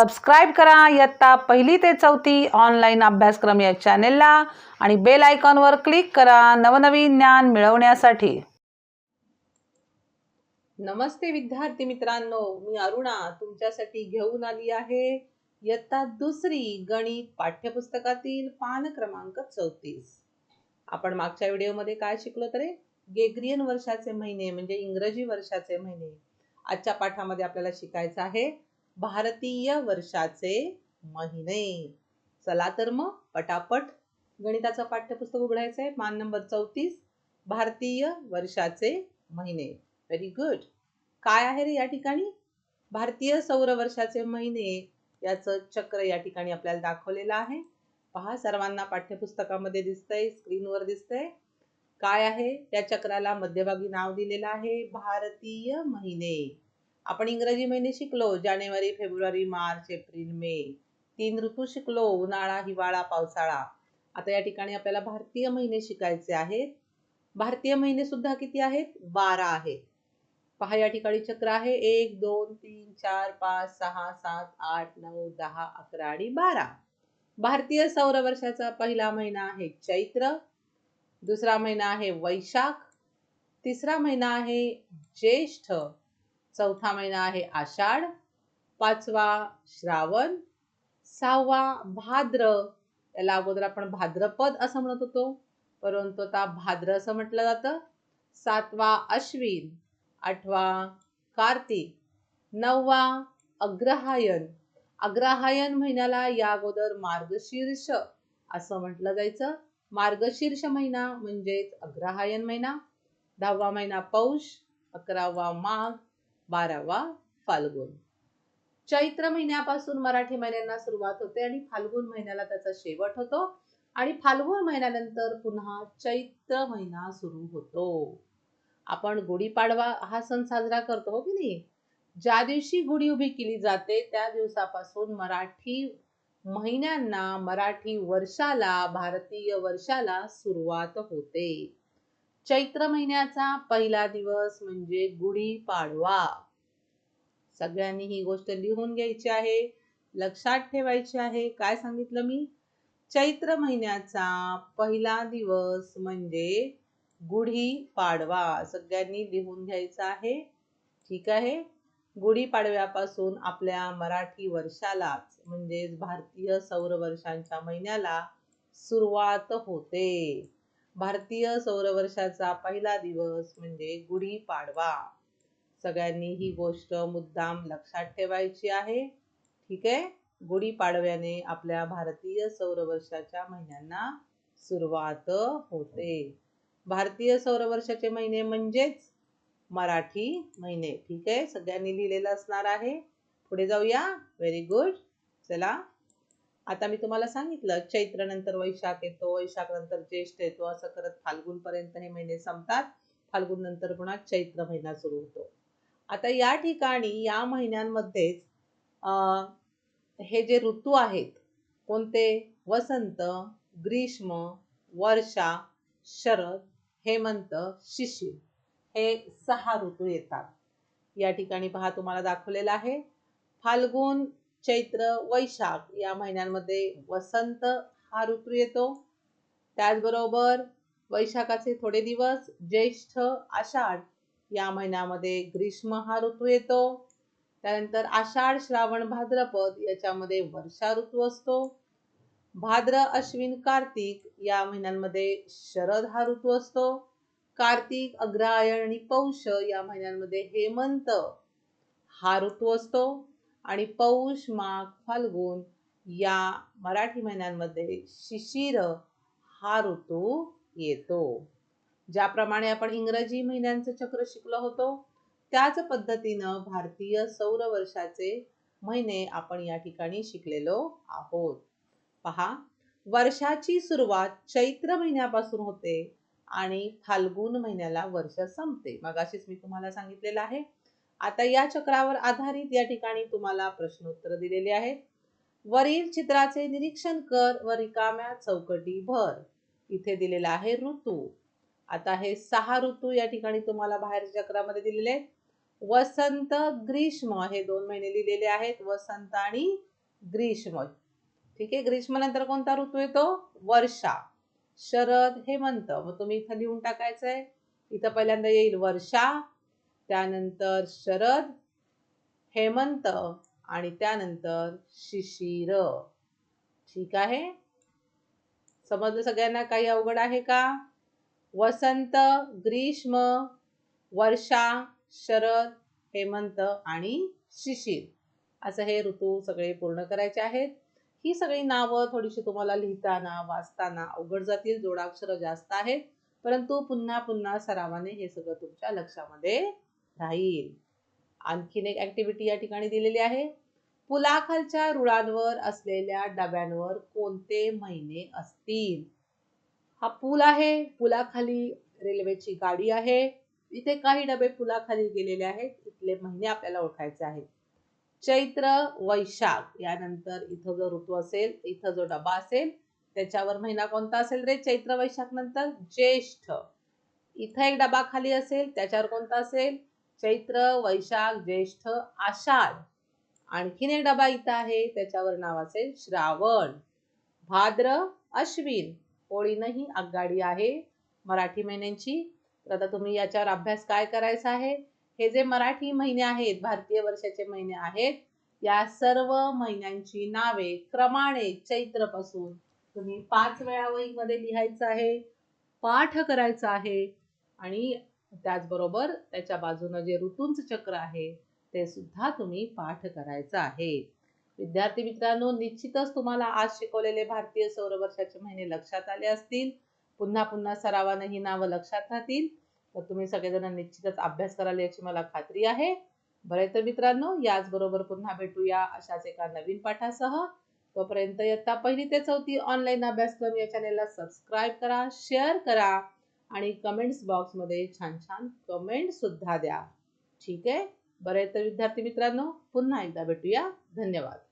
Subscribe करा. इयत्ता पहिली ते चौथी ऑनलाईन अभ्यासक्रम या चॅनेलला आणि बेल आयकॉनवर क्लिक करा. नवनवीन ज्ञान मिळवण्यासाठी. नमस्ते विद्यार्थी मित्रांनो. मी अरुणा. तुमच्यासाठी घेऊन आली आहे इयत्ता दुसरी गणित पाठ्यपुस्तकातील पान क्रमांक चौतीस. आपण मागच्या व्हिडिओमध्ये काय शिकलो तरी? गेग्रियन वर्षाचे महिने म्हणजे इंग्रजी वर्षाचे महिने. आजच्या पाठामध्ये आपल्याला शिकायचं आहे भारतीय वर्षाचे महिने. चला तर मग पटापट गणिताचं पाठ्यपुस्तक उघडायचं आहे मान नंबर चौतीस भारतीय वर्षाचे महिने. व्हेरी गुड काय आहे रे या ठिकाणी? भारतीय सौर वर्षाचे महिने. याचं चक्र या ठिकाणी आपल्याला दाखवलेलं आहे. पहा सर्वांना पाठ्यपुस्तकामध्ये दिसतंय स्क्रीनवर दिसतंय. काय आहे? त्या चक्राला मध्यभागी नाव दिलेलं आहे. भारतीय महिने. आपण इंग्रजी महिने शिकलो जानेवारी फेब्रुवारी मार्च एप्रिल मे. तीन ऋतू शिकलो उन्हाळा हिवाळा पावसाळा. आता या ठिकाणी आपल्याला भारतीय महिने शिकायचे आहेत. भारतीय महिने सुद्धा किती आहेत? बारा आहेत. पहा या ठिकाणी चक्र आहे. एक दोन तीन चार पाच सहा सात आठ नऊ दहा अकरा आणि बारा. भारतीय सौर वर्षाचा पहिला महिना आहे चैत्र. दुसरा महिना आहे वैशाख. तिसरा महिना आहे ज्येष्ठ. चौथा महिना आहे आषाढ पाचवा श्रावण सहावा भाद्र. याला अगोदर आपण भाद्रपद असं म्हणत होतो. परंतु आता भाद्र असं म्हटलं जातं. सातवा अश्विन आठवा कार्तिक नववा अग्रहायण. अग्रहायण महिन्याला या अगोदर मार्गशीर्ष असं म्हटलं जायचं. मार्गशीर्ष महिना म्हणजेच अग्रहायण महिना. दहावा महिना पौष अकरावा माघ बारावा फाल्गुन. चैत्र महिन्यापासून मराठी महिन्यांना सुरुवात होते आणि फाल्गुन महिन्याला त्याचा शेवट होतो. आणि फाल्गुन महिन्यानंतर पुन्हा चैत्र महिना सुरू होतो. आपण गुढीपाडवा हा सण साजरा करतो हो की नाही? ज्या दिवशी गुढी उभी केली जाते त्या दिवसापासून मराठी महिन्यांना मराठी वर्षाला भारतीय वर्षाला सुरुवात होते. चैत्र महिन्याचा पहिला दिवस म्हणजे गुढीपाडवा सगळ्यांनी ही गोष्ट लिहून घ्यायची आहे लक्षात ठेवायची आहे. काय सांगितलं मी? चैत्र महिन्याचा पहिला दिवस म्हणजे गुढी पाडवा. सगळ्यांनी लिहून घ्यायचं आहे. ठीक आहे? गुढीपाडव्यापासून आपल्या मराठी वर्षालाच म्हणजेच भारतीय सौर वर्षांच्या महिन्याला सुरुवात होते. भारतीय सौरवर्षाचा पहिला दिवस म्हणजे गुढीपाडवा. सगळ्यांनी ही गोष्ट मुद्दाम लक्षात ठेवायची आहे. ठीक आहे? गुढीपाडव्याने आपल्या भारतीय सौरवर्षाच्या महिन्यांना सुरुवात होते. भारतीय सौरवर्षाचे महिने म्हणजेच मराठी महिने. ठीक आहे? सगळ्यांनी लिहिलेलं असणार आहे. पुढे जाऊया. व्हेरी गुड चला आता मी तुम्हाला सांगितलं चैत्र नंतर वैशाख येतो वैशाख नंतर ज्येष्ठ येतो असं करत फाल्गुन पर्यंत हे महिने संपतात. फाल्गुन नंतर पुन्हा चैत्र महिना सुरू होतो. आता या ठिकाणी या महिन्यांमध्येच हे जे ऋतू आहेत कोणते? वसंत ग्रीष्म वर्षा शरद हेमंत शिशिर हे सहा ऋतू येतात. या ठिकाणी पहा तुम्हाला दाखवलेलं आहे. फाल्गुन चैत्र वैशाख या महिन्यांमध्ये वसंत हा ऋतू येतो. त्याचबरोबर वैशाखाचे थोडे दिवस ज्येष्ठ आषाढ या महिन्यामध्ये ग्रीष्म हा ऋतू येतो. त्यानंतर आषाढ श्रावण भाद्रपद याच्यामध्ये वर्षा ऋतू असतो. भाद्र अश्विन कार्तिक या महिन्यांमध्ये शरद हा ऋतू असतो. कार्तिक अग्रायण आणि पौष या महिन्यांमध्ये हेमंत हा ऋतू असतो. आणि पौष माघ फाल्गुन या मराठी महिन्यांमध्ये शिशिर हा ऋतू येतो. ज्याप्रमाणे आपण इंग्रजी महिन्यांचं चक्र शिकलो होतो त्याच पद्धतीनं भारतीय सौर वर्षाचे महिने आपण या ठिकाणी शिकलेलो आहोत. पहा वर्षाची सुरुवात चैत्र महिन्यापासून होते आणि फाल्गुन महिन्याला वर्ष संपते. मगाशीच मी तुम्हाला सांगितलेलं आहे. आता या चक्रावर आधारित या ठिकाणी तुम्हाला प्रश्नोत्तर दिलेले आहेत. वरील चित्राचे निरीक्षण कर व रिकाम्या चौकटी भर. इथे दिलेला आहे ऋतू. आता हे सहा ऋतू या ठिकाणी तुम्हाला बाहेरच्या चक्रामध्ये दिलेले आहेत. वसंत ग्रीष्म हे दोन महिने लिहिलेले आहेत. वसंत आणि ग्रीष्म. ठीक आहे ग्रीष्म नंतर कोणता ऋतू येतो? वर्षा. शरद हेमंत. मग तुम्ही इथं लिहून टाकायचंय. इथं पहिल्यांदा येईल वर्षा त्यानंतर शरद हेमंत आणि त्यानंतर शिशिर. ठीक आहे? समजलं सगळ्यांना काही अवघड आहे का? वसंत ग्रीष्म वर्षा शरद हेमंत आणि शिशिर. असं हे ऋतू सगळे पूर्ण करायचे आहेत. ही सगळी नावं थोडीशी तुम्हाला लिहिताना वाचताना अवघड जातील जोडाक्षरं जास्त आहेत. परंतु पुन्हा पुन्हा सरावाने हे सगळं तुमच्या लक्षामध्ये राहील. आणखीन एक ऍक्टिव्हिटी या ठिकाणी दिलेली आहे. पुलाखालच्या रुळांवर असलेल्या डब्यांवर कोणते महिने असतील? हा पूल आहे. पुलाखाली रेल्वेची गाडी आहे. इथे काही डबे पुलाखाली गेलेले आहेत. इथले महिने आपल्याला ओळखायचे आहेत. चैत्र वैशाख यानंतर इथं जो ऋतू असेल इथं जो डबा असेल त्याच्यावर महिना कोणता असेल रे? चैत्र वैशाख नंतर ज्येष्ठ. इथं एक डबा खाली असेल त्याच्यावर कोणता असेल? चैत्र वैशाख ज्येष्ठ आषाढ. आणखीन एक डबा इथं आहे त्याच्यावर नाव असेल श्रावण. भाद्र अश्विन. होळीनंही आगगाडी आहे मराठी महिन्यांची. तर आता तुम्ही याच्यावर अभ्यास काय करायचा आहे? हे जे मराठी महिने आहेत भारतीय वर्षाचे महिने आहेत या सर्व महिन्यांची नावे क्रमाने चैत्रपासून तुम्ही पाच वेळा वहीमध्ये लिहायचं आहे पाठ करायचं आहे आणि त्याचबरोबर त्याच्या बाजूनं जे ऋतूंचं चक्र आहे ते सुद्धा तुम्ही पाठ करायचं आहे. विद्यार्थी मित्रांनो निश्चितच तुम्हाला आज शिकवलेले भारतीय सौरवर्षाचे महिने लक्षात आले असतील. पुन्हा पुन्हा सरावानं ही नावं लक्षात राहतील. तर तुम्ही सगळेजण निश्चितच अभ्यास कराल याची मला खात्री आहे. बरे तर मित्रांनो याचबरोबर पुन्हा भेटूया अशाच एका नवीन पाठासह. तोपर्यंत इयत्ता पहिली ते चौथी ऑनलाईन अभ्यासक्रम या चॅनेलला सबस्क्राईब करा शेअर करा. आणि कमेंट्स बॉक्समध्ये छान छान कमेंट सुद्धा द्या. ठीक आहे? बरं तर विद्यार्थी मित्रांनो पुन्हा एकदा भेटूया. धन्यवाद.